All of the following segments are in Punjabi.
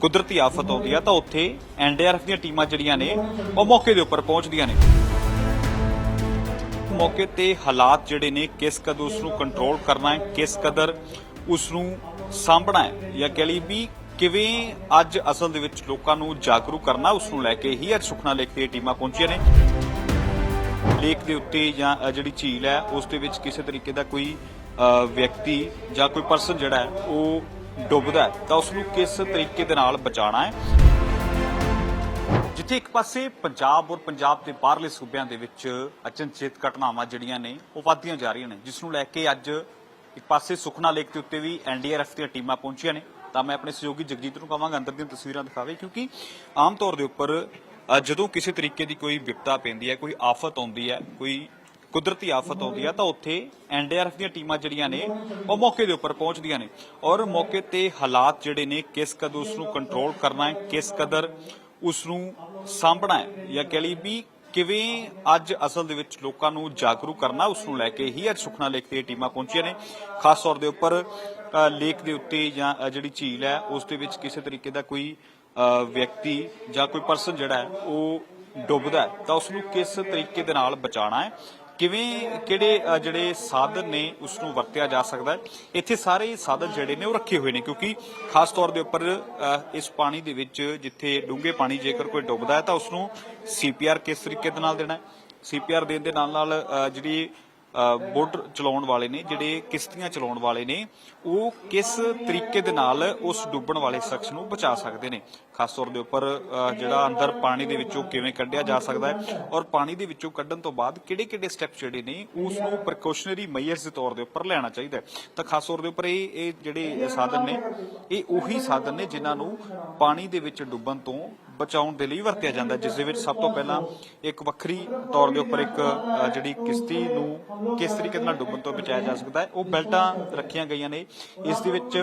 ਕੁਦਰਤੀ ਆਫਤ ਆਉਂਦੀ ਆ ਤਾਂ ਉੱਥੇ ਐਨਡੀਆਰਐਫ ਦੀਆਂ ਟੀਮਾਂ ਜਿਹੜੀਆਂ ਨੇ, ਉਹ ਮੌਕੇ ਦੇ ਉੱਪਰ ਪਹੁੰਚਦੀਆਂ ਨੇ। ਮੌਕੇ ਤੇ ਹਾਲਾਤ ਜਿਹੜੇ ਨੇ, ਕਿਸ ਕਦਰ ਉਸ ਨੂੰ ਕੰਟਰੋਲ ਕਰਨਾ ਹੈ, ਕਿਸ ਕਦਰ ਉਸ ਨੂੰ ਸਾਂਭਣਾ ਹੈ, ਜਾਂ ਕਹਿ ਲਈ ਵੀ ਕਿਵੇਂ ਅੱਜ ਅਸਲ ਦੇ ਵਿੱਚ ਲੋਕਾਂ ਨੂੰ ਜਾਗਰੂਕ ਕਰਨਾ ਉਸ ਨੂੰ ਲੈ ਕੇ ਹੀ ਅੱਜ ਸੁਖਨਾ ਲੇਖ ਤੇ ਟੀਮਾਂ ਪਹੁੰਚੀਆਂ ਨੇ। ਲੇਕ ਦੇ ਉੱਤੇ ਜਾਂ ਜਿਹੜੀ ਝੀਲ ਹੈ, ਉਸ ਦੇ ਵਿੱਚ ਕਿਸੇ ਤਰੀਕੇ ਦਾ ਕੋਈ ਵਿਅਕਤੀ ਜਾਂ ਕੋਈ ਪਰਸਨ ਜਿਹੜਾ ਹੈ, ਉਹ ਡੁੱਬਦਾ ਹੈ। ਤਾਂ ਉਸ ਨੂੰ ਕਿਸ ਤਰੀਕੇ ਦੇ ਨਾਲ ਬਚਾਉਣਾ ਹੈ? ਜਿੱਥੇ ਇੱਕ ਪਾਸੇ ਪੰਜਾਬ ਔਰ ਪੰਜਾਬ ਦੇ ਬਾਹਰਲੇ ਸੂਬਿਆਂ ਦੇ ਵਿੱਚ ਅਚਨਚੇਤ ਘਟਨਾਵਾਂ ਜਿਹੜੀਆਂ ਨੇ, ਉਹ ਵੱਧਦੀਆਂ ਜਾ ਰਹੀਆਂ ਨੇ, ਜਿਸ ਨੂੰ ਲੈ ਕੇ ਅੱਜ ਇੱਕ ਪਾਸੇ ਸੁਖਨਾ ਲੇਕ ਦੇ ਉੱਤੇ ਵੀ ਐਨਡੀਆਰਐਫ ਦੀਆਂ ਟੀਮਾਂ ਪਹੁੰਚੀਆਂ ਨੇ। ਤਾਂ ਮੈਂ ਆਪਣੇ ਸਹਿਯੋਗੀ ਜਗਜੀਤ ਨੂੰ ਕਹਾਂਗਾ, ਅੰਦਰ ਦੀਆਂ ਤਸਵੀਰਾਂ ਦਿਖਾਵੇ, ਕਿਉਂਕਿ ਆਮ ਤੌਰ ਦੇ ਉੱਪਰ ਜਦੋਂ ਕਿਸੇ ਤਰੀਕੇ ਦੀ ਕੋਈ ਵਿਪਤਾ ਪੈਂਦੀ ਹੈ, ਕੋਈ ਆਫਤ ਆਉਂਦੀ ਹੈ, ਕੋਈ ਕੁਦਰਤੀ ਆਫਤ ਆਉਂਦੀ ਹੈ ਤਾਂ ਉੱਥੇ ਐਨਡੀਆਰਐਫ ਦੀਆਂ ਟੀਮਾਂ ਜਿਹੜੀਆਂ ਨੇ, ਉਹ ਮੌਕੇ ਦੇ ਉੱਪਰ ਪਹੁੰਚਦੀਆਂ ਨੇ। ਔਰ ਮੌਕੇ ਤੇ ਹਾਲਾਤ ਜਿਹੜੇ ਨੇ, ਕਿਸ ਕਦਰ ਉਸ ਨੂੰ ਕੰਟਰੋਲ ਕਰਨਾ ਹੈ, ਕਿਸ ਕਦਰ ਉਸ ਨੂੰ ਸਾਂਭਣਾ ਹੈ, ਜਾਂ ਕਹਿ ਲਈ ਵੀ ਕਿਵੇਂ ਅੱਜ ਅਸਲ ਦੇ ਵਿੱਚ ਲੋਕਾਂ ਨੂੰ ਜਾਗਰੂਕ ਕਰਨਾ ਉਸ ਨੂੰ ਲੈ ਕੇ ਹੀ ਅੱਜ ਸੁਖਨਾ ਲੇਖ ਤੇ ਟੀਮਾਂ ਪਹੁੰਚੀਆਂ ਨੇ। ਖਾਸ ਤੌਰ ਦੇ ਉੱਪਰ ਲੇਖ ਦੇ ਉੱਤੇ ਜਾਂ ਜਿਹੜੀ ਝੀਲ ਹੈ, ਉਸ ਦੇ ਵਿੱਚ ਕਿਸੇ ਤਰੀਕੇ ਦਾ ਕੋਈ ਵਿਅਕਤੀ ਜਾਂ ਕੋਈ ਪਰਸਨ ਜਿਹੜਾ ਹੈ, ਉਹ ਡੁੱਬਦਾ ਤਾਂ ਉਸ ਨੂੰ ਕਿਸ ਤਰੀਕੇ ਦੇ ਨਾਲ ਬਚਾਉਣਾ ਹੈ? ਕਿਵੇਂ ਕਿਹੜੇ ਅ, ਜਿਹੜੇ ਸਾਧਨ ਨੇ ਉਸ ਨੂੰ ਵਰਤਿਆ ਜਾ ਸਕਦਾ ਹੈ? ਇੱਥੇ ਸਾਰੇ ਸਾਧਨ ਜਿਹੜੇ ਨੇ ਉਹ ਰੱਖੇ ਹੋਏ ਨੇ ਕਿਉਂਕਿ ਖਾਸ ਤੌਰ ਦੇ ਉੱਪਰ ਅ, ਇਸ ਪਾਣੀ ਦੇ ਵਿੱਚ ਜਿੱਥੇ ਡੂੰਘੇ ਪਾਣੀ ਜੇਕਰ ਕੋਈ ਡੁੱਬਦਾ ਹੈ ਤਾਂ ਉਸ ਨੂੰ ਸੀਪੀਆਰ ਕਿਸ ਤਰੀਕੇ ਦੇ ਨਾਲ ਦੇਣਾ ਹੈ? ਸੀਪੀਆਰ ਦੇਣ ਦੇ ਨਾਲ ਨਾਲ ਅ, ਜਿਹੜੀ ਬੋਟ ਚਲਾਉਣ ਵਾਲੇ ਨੇ, ਜਿਹੜੇ ਕਿਸ਼ਤੀਆਂ ਚਲਾਉਣ ਵਾਲੇ ਨੇ, ਉਹ ਕਿਸ ਤਰੀਕੇ ਦੇ ਨਾਲ ਉਸ ਡੁੱਬਣ ਵਾਲੇ ਸ਼ਖਸ ਨੂੰ ਬਚਾ ਸਕਦੇ ਨੇ? ਖਾਸ ਤੌਰ ਦੇ ਉੱਪਰ ਜਿਹੜਾ ਅੰਦਰ ਪਾਣੀ ਦੇ ਵਿੱਚੋਂ ਕਿਵੇਂ ਕੱਢਿਆ ਜਾ ਸਕਦਾ ਹੈ ਔਰ ਪਾਣੀ ਦੇ ਵਿੱਚੋਂ ਕੱਢਣ ਤੋਂ ਬਾਅਦ ਕਿਹੜੇ-ਕਿਹੜੇ ਸਟੈਪ ਜਿਹੜੇ ਨੇ, ਉਸ ਨੂੰ ਪ੍ਰੀਕਾਸ਼ਨਰੀ ਮੈਜਰਸ ਦੇ ਤੌਰ ਦੇ ਉੱਪਰ ਲੈਣਾ ਚਾਹੀਦਾ ਤਾਂ ਖਾਸ ਤੌਰ ਦੇ ਉੱਪਰ ਇਹ ਇਹ ਜਿਹੜੇ ਸਾਧਨ ਨੇ, ਇਹ ਉਹੀ ਸਾਧਨ ਨੇ ਜਿਨ੍ਹਾਂ ਨੂੰ ਪਾਣੀ ਦੇ ਵਿੱਚ ਡੁੱਬਣ ਤੋਂ ਬਚਾਉਣ ਦੇ ਲਈ ਵਰਤਿਆ ਜਾਂਦਾ ਹੈ, ਜਿਸ ਦੇ ਵਿੱਚ ਸਭ ਤੋਂ ਪਹਿਲਾਂ ਇੱਕ ਵੱਖਰੀ ਤੌਰ ਦੇ ਉੱਪਰ ਇੱਕ ਅ, ਜਿਹੜੀ ਕਿਸ਼ਤੀ ਨੂੰ ਕਿਸ ਤਰੀਕੇ ਨਾਲ ਡੁੱਬਣ ਤੋਂ ਬਚਾਇਆ ਜਾ ਸਕਦਾ ਹੈ ਉਹ ਬੈਲਟਾਂ ਰੱਖੀਆਂ ਗਈਆਂ ਨੇ ਇਸ ਦੇ ਵਿੱਚ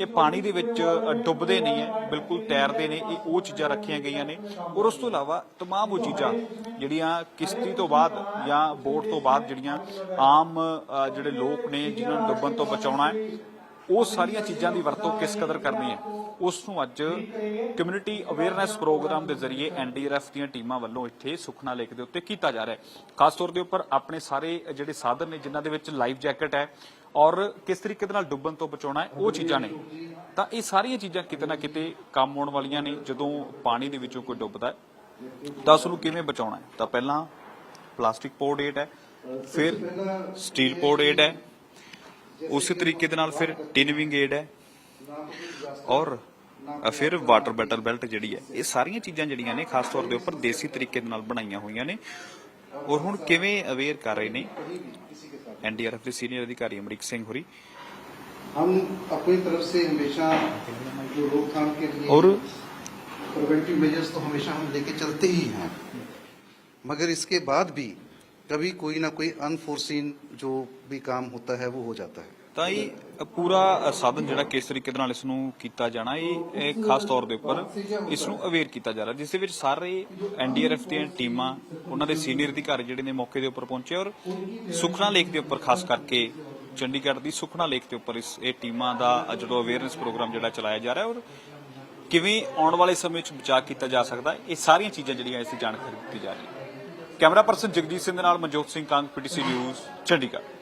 ਇਹ ਪਾਣੀ ਦੇ ਵਿੱਚ ਅ, ਡੁੱਬਦੇ ਨਹੀਂ ਹੈ ਬਿਲਕੁਲ ਤੈਰਦੇ ਨੇ ਇਹ ਉਹ ਚੀਜ਼ਾਂ ਰੱਖੀਆਂ ਗਈਆਂ ਨੇ ਔਰ ਉਸ ਤੋਂ ਇਲਾਵਾ तमाम ਉਹ ਚੀਜ਼ਾਂ ਜਿਹੜੀਆਂ ਕਿਸ਼ਤੀ ਤੋਂ ਬਾਅਦ ਜਾਂ ਬੋਟ ਤੋਂ ਬਾਅਦ ਜਿਹੜੀਆਂ ਆਮ ਅ, ਜਿਹੜੇ ਲੋਕ ਨੇ ਜਿਨ੍ਹਾਂ ਨੂੰ ਡੁੱਬਣ ਤੋਂ ਬਚਾਉਣਾ ਹੈ ਉਹ ਸਾਰੀਆਂ ਚੀਜ਼ਾਂ ਦੀ ਵਰਤੋਂ ਕਿਸ ਕਦਰ ਕਰਨੀ ਹੈ? ਉਸ ਨੂੰ ਅੱਜ ਕਮਿਊਨਿਟੀ ਅਵੇਅਰਨੈਸ ਪ੍ਰੋਗਰਾਮ ਦੇ ਜ਼ਰੀਏ ਐਨਡੀਆਰਐਫ ਦੀਆਂ ਟੀਮਾਂ ਵੱਲੋਂ ਇੱਥੇ ਸੁਖਨਾ ਲੇਕ ਦੇ ਉੱਤੇ ਕੀਤਾ ਜਾ ਰਿਹਾ ਹੈ। ਖਾਸ ਤੌਰ ਦੇ ਉੱਪਰ ਆਪਣੇ ਸਾਰੇ ਜਿਹੜੇ ਸਾਧਨ ਨੇ, ਜਿਨ੍ਹਾਂ ਦੇ ਵਿੱਚ ਲਾਈਫ ਜੈਕਟ ਹੈ ਔਰ ਕਿਸ ਤਰੀਕੇ ਦੇ ਨਾਲ ਡੁੱਬਣ ਤੋਂ ਬਚਾਉਣਾ ਹੈ, ਉਹ ਚੀਜ਼ਾਂ ਨੇ। ਤਾਂ ਇਹ ਸਾਰੀਆਂ ਚੀਜ਼ਾਂ ਕਿਤੇ ਨਾ ਕਿਤੇ ਕੰਮ ਆਉਣ ਵਾਲੀਆਂ ਨੇ, ਜਦੋਂ ਪਾਣੀ ਦੇ ਵਿੱਚੋਂ ਕੋਈ ਡੁੱਬਦਾ ਹੈ, ਤਾਂ ਉਸ ਨੂੰ ਕਿਵੇਂ ਬਚਾਉਣਾ ਹੈ? ਤਾਂ ਪਹਿਲਾਂ ਪਲਾਸਟਿਕ ਪੋਰਡ ਏਡ ਹੈ, ਫਿਰ ਸਟੀਲ ਪੋਰਡ ਏਡ ਹੈ ਉਸੇ ਤਰੀਕੇ ਦੇ ਨਾਲ ਫਿਰ ਟਿਨ ਵਿੰਗ ਏਡ ਹੈ ਔਰ ਅ, ਫਿਰ ਵਾਟਰ ਬੈਟਲ ਬੈਲਟ ਜਿਹੜੀ ਹੈ ਇਹ ਸਾਰੀਆਂ ਚੀਜ਼ਾਂ ਜਿਹੜੀਆਂ ਨੇ ਖਾਸ ਤੌਰ ਦੇ ਉੱਪਰ ਦੇਸੀ ਤਰੀਕੇ ਦੇ ਨਾਲ ਬਣਾਈਆਂ ਹੋਈਆਂ ਨੇ ਔਰ ਹੁਣ ਕਿਵੇਂ ਅਵੇਅਰ ਕਰ ਰਹੇ ਨੇ ਐਨਡੀਆਰਐਫ ਦੇ ਸੀਨੀਅਰ ਅਧਿਕਾਰੀ ਅਮਰੀਕ ਸਿੰਘ ਹੋਰੀ हम अपनी तरफ से हमेशा जो रोकथाम के लिए और प्रिवेंटिव मेजर्स तो हमेशा हम लेके चलते ही हैं मगर इसके बाद भी कभी कोई ना कोई अनफोर्सीन जो भी काम होता है वो हो जाता है ਤਾਂ ਇਹ ਪੂਰਾ ਸਾਧਨ ਜਿਹੜਾ ਕਿਸ ਤਰੀਕੇ ਦੇ ਨਾਲ ਇਸ ਨੂੰ ਕੀਤਾ ਜਾਣਾ ਇਹ ਇਹ ਖਾਸ ਤੌਰ ਦੇ ਉੱਪਰ ਇਸ ਨੂੰ ਅਵੇਅਰ ਕੀਤਾ ਜਾ ਰਿਹਾ ਜਿਸ ਦੇ ਵਿੱਚ ਸਾਰੇ ਐਨਡੀਆਰਐਫ ਦੀਆਂ ਟੀਮਾਂ ਉਹਨਾਂ ਦੇ ਸੀਨੀਅਰ ਅਧਿਕਾਰੀ ਜਿਹੜੇ ਨੇ ਮੌਕੇ ਦੇ ਉੱਪਰ ਪਹੁੰਚੇ ਔਰ ਸੁਖਨਾ ਲੇਕ ਦੇ ਉੱਪਰ ਖਾਸ ਕਰਕੇ ਚੰਡੀਗੜ੍ਹ ਦੀ ਸੁਖਨਾ ਲੇਕ ਦੇ ਉੱਪਰ ਇਸ ਇਹ ਟੀਮਾਂ ਦਾ ਜਦੋਂ ਅਵੇਅਰਨੈਸ ਪ੍ਰੋਗਰਾਮ ਜਿਹੜਾ ਚਲਾਇਆ ਜਾ ਰਿਹਾ ਔਰ ਕਿਵੇਂ ਆਉਣ ਵਾਲੇ ਸਮੇਂ ਵਿੱਚ ਬਚਾਅ ਕੀਤਾ ਜਾ ਸਕਦਾ ਹੈ, ਇਹ ਸਾਰੀਆਂ ਚੀਜ਼ਾਂ ਜਿਹੜੀਆਂ ਇਸ ਦੀ ਜਾਣਕਾਰੀ ਦਿੱਤੀ ਜਾ ਰਹੀ ਹੈ ਕੈਮਰਾ ਪਰਸਨ ਜਗਜੀਤ ਸਿੰਘ ਦੇ ਨਾਲ ਮਨਜੋਤ ਸਿੰਘ ਕੰਗ ਪੀਟੀਸੀ ਨਿਊਜ਼ ਚੰਡੀਗੜ੍ਹ।